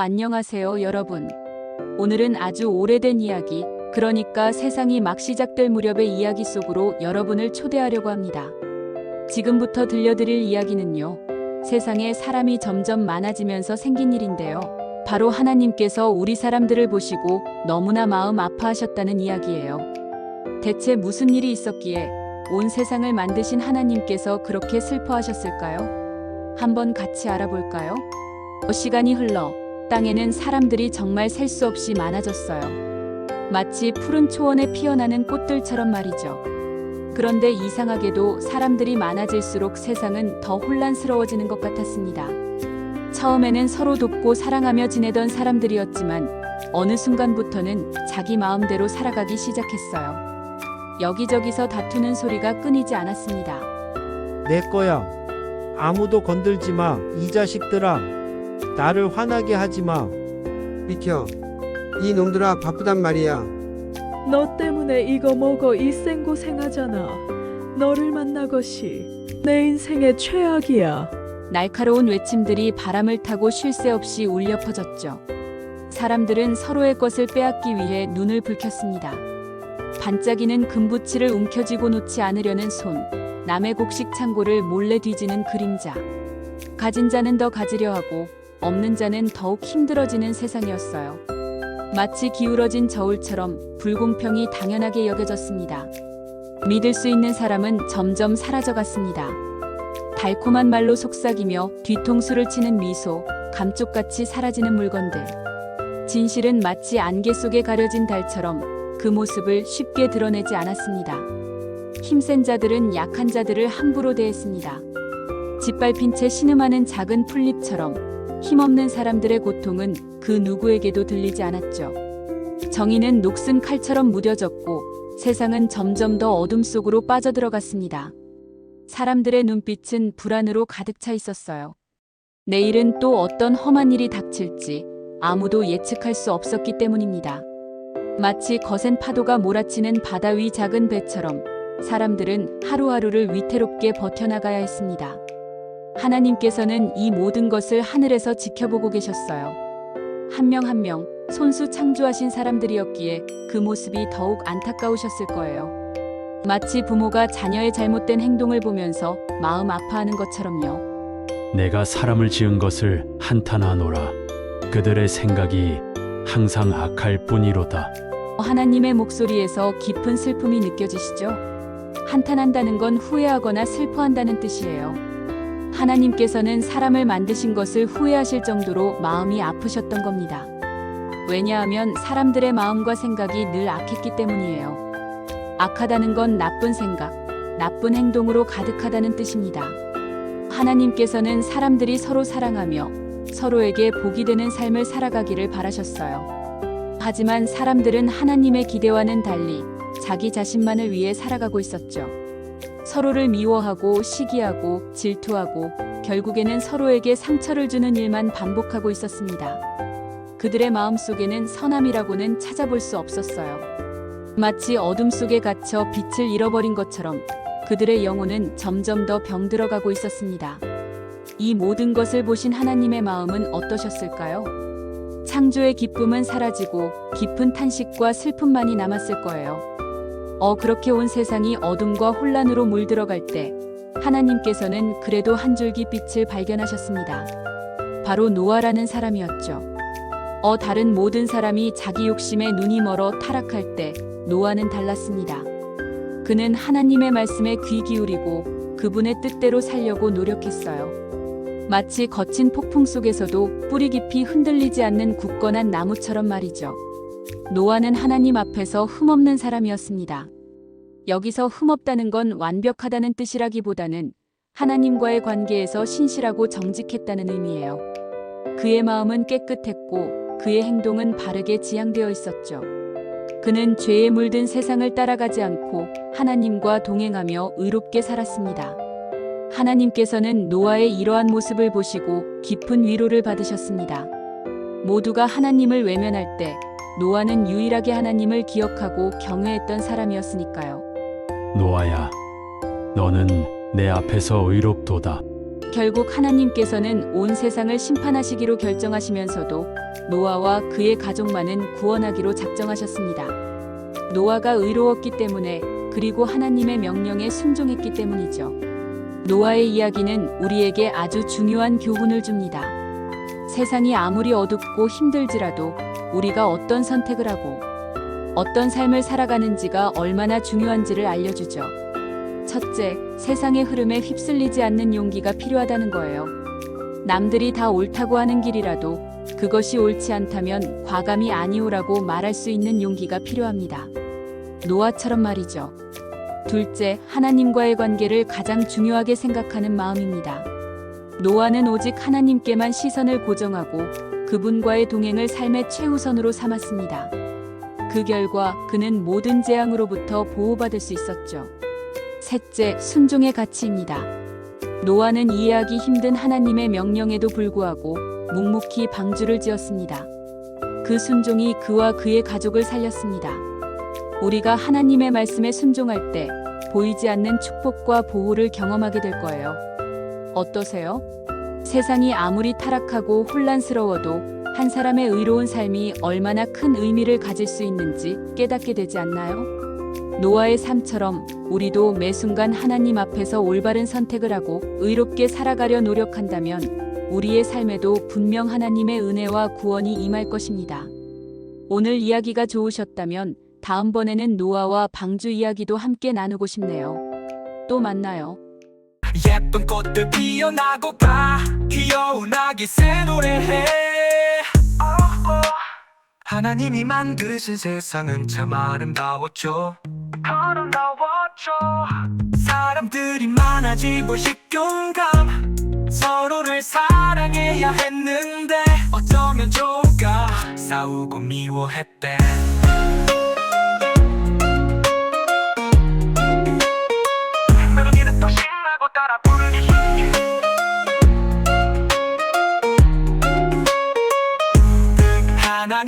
안녕하세요, 여러분. 오늘은 아주 오래된 이야기, 그러니까 세상이 막 시작될 무렵의 이야기 속으로 여러분을 초대하려고 합니다. 지금부터 들려드릴 이야기는요. 세상에 사람이 점점 많아지면서 생긴 일인데요. 바로 하나님께서 우리 사람들을 보시고 너무나 마음 아파하셨다는 이야기예요. 대체 무슨 일이 있었기에 온 세상을 만드신 하나님께서 그렇게 슬퍼하셨을까요? 한번 같이 알아볼까요? 시간이 흘러 땅에는 사람들이 정말 셀 수 없이 많아졌어요. 마치 푸른 초원에 피어나는 꽃들처럼 말이죠. 그런데 이상하게도 사람들이 많아질수록 세상은 더 혼란스러워지는 것 같았습니다. 처음에는 서로 돕고 사랑하며 지내던 사람들이었지만 어느 순간부터는 자기 마음대로 살아가기 시작했어요. 여기저기서 다투는 소리가 끊이지 않았습니다. 내 거야. 아무도 건들지 마. 이 자식들아. 나를 화나게 하지 마. 비켜. 이 놈들아 바쁘단 말이야. 너 때문에 이거 뭐고 이 생고생하잖아. 너를 만나 것이 내 인생의 최악이야. 날카로운 외침들이 바람을 타고 쉴 새 없이 울려 퍼졌죠. 사람들은 서로의 것을 빼앗기 위해 눈을 붉혔습니다. 반짝이는 금부치를 움켜쥐고 놓지 않으려는 손, 남의 곡식 창고를 몰래 뒤지는 그림자. 가진 자는 더 가지려 하고 없는 자는 더욱 힘들어지는 세상이었어요. 마치 기울어진 저울처럼 불공평이 당연하게 여겨졌습니다. 믿을 수 있는 사람은 점점 사라져갔습니다. 달콤한 말로 속삭이며 뒤통수를 치는 미소, 감쪽같이 사라지는 물건들. 진실은 마치 안개 속에 가려진 달처럼 그 모습을 쉽게 드러내지 않았습니다. 힘센 자들은 약한 자들을 함부로 대했습니다. 짓밟힌 채 신음하는 작은 풀잎처럼 힘없는 사람들의 고통은 그 누구에게도 들리지 않았죠. 정의는 녹슨 칼처럼 무뎌졌고 세상은 점점 더 어둠 속으로 빠져들어갔습니다. 사람들의 눈빛은 불안으로 가득 차 있었어요. 내일은 또 어떤 험한 일이 닥칠지 아무도 예측할 수 없었기 때문입니다. 마치 거센 파도가 몰아치는 바다 위 작은 배처럼 사람들은 하루하루를 위태롭게 버텨나가야 했습니다. 하나님께서는 이 모든 것을 하늘에서 지켜보고 계셨어요. 한 명 한 명 손수 창조하신 사람들이었기에 그 모습이 더욱 안타까우셨을 거예요. 마치 부모가 자녀의 잘못된 행동을 보면서 마음 아파하는 것처럼요. 내가 사람을 지은 것을 한탄하노라. 그들의 생각이 항상 악할 뿐이로다. 하나님의 목소리에서 깊은 슬픔이 느껴지시죠? 한탄한다는 건 후회하거나 슬퍼한다는 뜻이에요. 하나님께서는 사람을 만드신 것을 후회하실 정도로 마음이 아프셨던 겁니다. 왜냐하면 사람들의 마음과 생각이 늘 악했기 때문이에요. 악하다는 건 나쁜 생각, 나쁜 행동으로 가득하다는 뜻입니다. 하나님께서는 사람들이 서로 사랑하며 서로에게 복이 되는 삶을 살아가기를 바라셨어요. 하지만 사람들은 하나님의 기대와는 달리 자기 자신만을 위해 살아가고 있었죠. 서로를 미워하고 시기하고 질투하고 결국에는 서로에게 상처를 주는 일만 반복하고 있었습니다. 그들의 마음 속에는 선함이라고는 찾아볼 수 없었어요. 마치 어둠 속에 갇혀 빛을 잃어버린 것처럼 그들의 영혼은 점점 더 병들어가고 있었습니다. 이 모든 것을 보신 하나님의 마음은 어떠셨을까요? 창조의 기쁨은 사라지고 깊은 탄식과 슬픔만이 남았을 거예요. 어, 그렇게 온 세상이 어둠과 혼란으로 물들어갈 때 하나님께서는 그래도 한 줄기 빛을 발견하셨습니다. 바로 노아라는 사람이었죠. 어, 다른 모든 사람이 자기 욕심에 눈이 멀어 타락할 때 노아는 달랐습니다. 그는 하나님의 말씀에 귀 기울이고 그분의 뜻대로 살려고 노력했어요. 마치 거친 폭풍 속에서도 뿌리 깊이 흔들리지 않는 굳건한 나무처럼 말이죠. 노아는 하나님 앞에서 흠없는 사람이었습니다. 여기서 흠없다는 건 완벽하다는 뜻이라기보다는 하나님과의 관계에서 신실하고 정직했다는 의미예요. 그의 마음은 깨끗했고 그의 행동은 바르게 지향되어 있었죠. 그는 죄에 물든 세상을 따라가지 않고 하나님과 동행하며 의롭게 살았습니다. 하나님께서는 노아의 이러한 모습을 보시고 깊은 위로를 받으셨습니다. 모두가 하나님을 외면할 때 노아는 유일하게 하나님을 기억하고 경외했던 사람이었으니까요. 노아야, 너는 내 앞에서 의롭도다. 결국 하나님께서는 온 세상을 심판하시기로 결정하시면서도 노아와 그의 가족만은 구원하기로 작정하셨습니다. 노아가 의로웠기 때문에 그리고 하나님의 명령에 순종했기 때문이죠. 노아의 이야기는 우리에게 아주 중요한 교훈을 줍니다. 세상이 아무리 어둡고 힘들지라도 우리가 어떤 선택을 하고 어떤 삶을 살아가는지가 얼마나 중요한지를 알려주죠. 첫째, 세상의 흐름에 휩쓸리지 않는 용기가 필요하다는 거예요. 남들이 다 옳다고 하는 길이라도 그것이 옳지 않다면 과감히 아니오라고 말할 수 있는 용기가 필요합니다. 노아처럼 말이죠. 둘째, 하나님과의 관계를 가장 중요하게 생각하는 마음입니다. 노아는 오직 하나님께만 시선을 고정하고 그분과의 동행을 삶의 최우선으로 삼았습니다. 그 결과 그는 모든 재앙으로부터 보호받을 수 있었죠. 셋째, 순종의 가치입니다. 노아는 이해하기 힘든 하나님의 명령에도 불구하고 묵묵히 방주를 지었습니다. 그 순종이 그와 그의 가족을 살렸습니다. 우리가 하나님의 말씀에 순종할 때 보이지 않는 축복과 보호를 경험하게 될 거예요. 어떠세요? 세상이 아무리 타락하고 혼란스러워도 한 사람의 의로운 삶이 얼마나 큰 의미를 가질 수 있는지 깨닫게 되지 않나요? 노아의 삶처럼 우리도 매 순간 하나님 앞에서 올바른 선택을 하고 의롭게 살아가려 노력한다면 우리의 삶에도 분명 하나님의 은혜와 구원이 임할 것입니다. 오늘 이야기가 좋으셨다면 다음번에는 노아와 방주 이야기도 함께 나누고 싶네요. 또 만나요. 예쁜 꽃들 피어나고 가 귀여운 아기 새 노래해 하나님이 만드신 세상은 참 아름다웠죠. 아름다웠죠. 사람들이 많아지고 식용감 서로를 사랑해야 했는데 어쩌면 좋을까? 싸우고 미워했대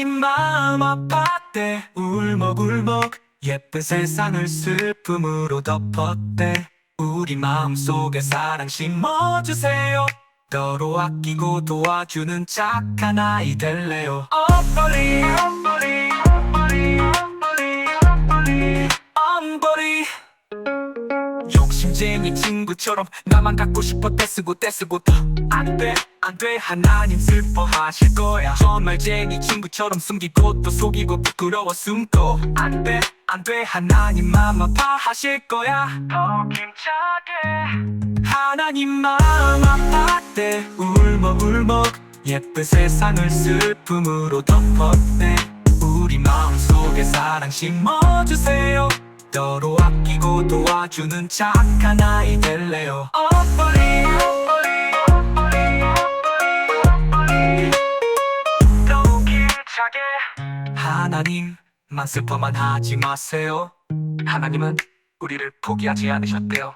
하나님 마음 아팠대 울먹울먹 예쁜 세상을 슬픔으로 덮었대. 우리 마음속에 사랑 심어주세요? 너로 아끼고 도와주는 착한 아이 될래요 엄버리 욕심쟁이 친구처럼 나만 갖고 싶어 떼쓰고 떼쓰고 더 안돼 안돼. 하나님 슬퍼하실 거야. 정말쟁이 친구처럼 숨기고 또 속이고 부끄러워 숨고 안돼 안돼. 하나님 마음 아파하실 거야. 더 힘차게. 하나님 마음 아팠대. 울먹 울먹. 예쁜 세상을 슬픔으로 덮었대. 우리 마음속에 사랑 심어주세요 너로 아끼고 도와주는 착한 아이 될래요? 엄버리 너무 길차게. 하나님 만 슬퍼만 하지 마세요. 하나님은 우리를 포기하지 않으셨대요.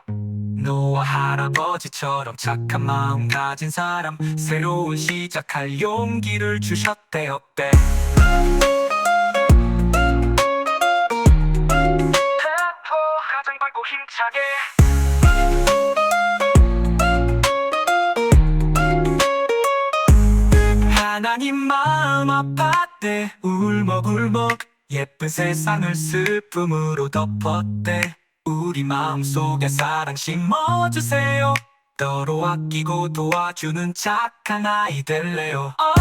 노아 할아버지처럼 착한 마음 가진 사람 새로운 시작할 용기를 주셨대요. 때 힘차게. 하나님 마음 아팠대. 울먹울먹. 예쁜 세상을 슬픔으로 덮었대. 우리 마음속에 사랑 심어주세요. 너로 아끼고 도와주는 착한 아이 될래요. 엄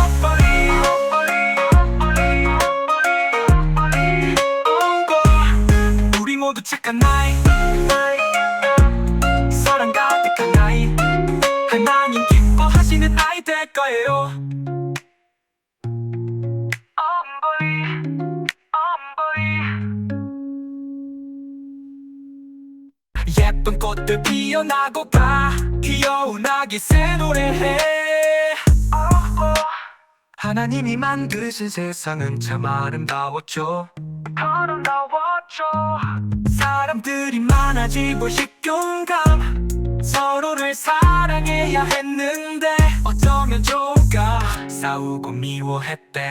착한 아이. 사랑 가득한 아이. 하나님 기뻐하시는 아이 될 거예요. 예쁜 꽃들 피어나고 가. 귀여운 아기 새 노래해. 하나님이 만드신 세상은 참 아름다웠죠. 아름다웠죠 사람들이 많아지고 식용감. 서로를 사랑해야 했는데 어쩌면 좋을까? 싸우고 미워했대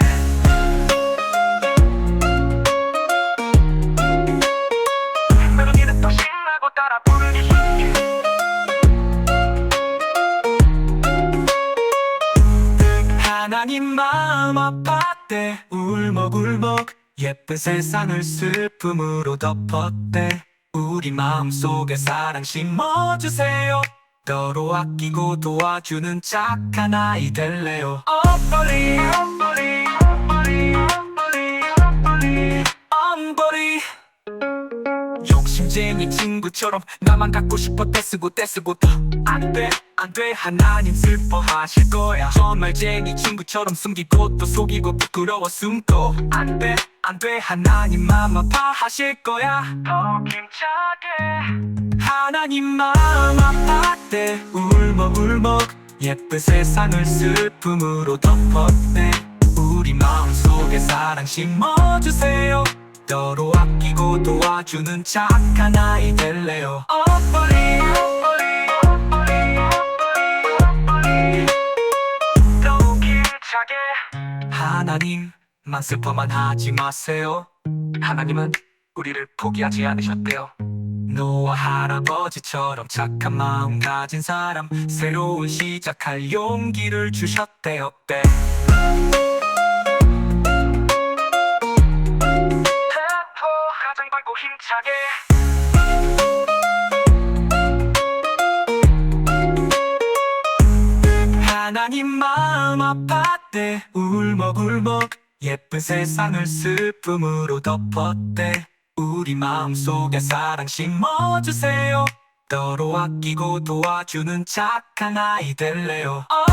예쁜 세상을 슬픔으로 덮었대. 우리 마음속에 사랑 심어주세요. 너로 아끼고 도와주는 착한 아이 될래요? 엄버리 엄버리 엄버리 엄버리 엄버리 욕심쟁이 친구처럼 나만 갖고 싶어 떼쓰고 떼쓰고 더. 안돼 안돼. 하나님 슬퍼하실 거야. 정말쟁이 친구처럼 숨기고 또 속이고 부끄러워 숨고. 안돼 안 돼. 하나님 맘 아파하실 거야. 더 힘차게. 하나님 마음 아팠대. 울먹울먹. 예쁜 세상을 슬픔으로 덮었대. 우리 마음속에 사랑 심어주세요. 너로 아끼고 도와주는 착한 아이 될래요. 어버리 어버리 어버리 어버리 어버리 더 힘차게. 하나님 만 슬퍼만 하지 마세요. 하나님은 우리를 포기하지 않으셨대요. 노아 할아버지처럼 착한 마음 가진 사람 새로운 시작할 용기를 주셨대요. 때 템포 가장 밝고 힘차게. 하나님 마음 아팠대. 울먹울먹 예쁜 세상을 슬픔으로 덮었대. 우리 마음속에 사랑 심어주세요? 너로 아끼고 도와주는 착한 아이 될래요. 어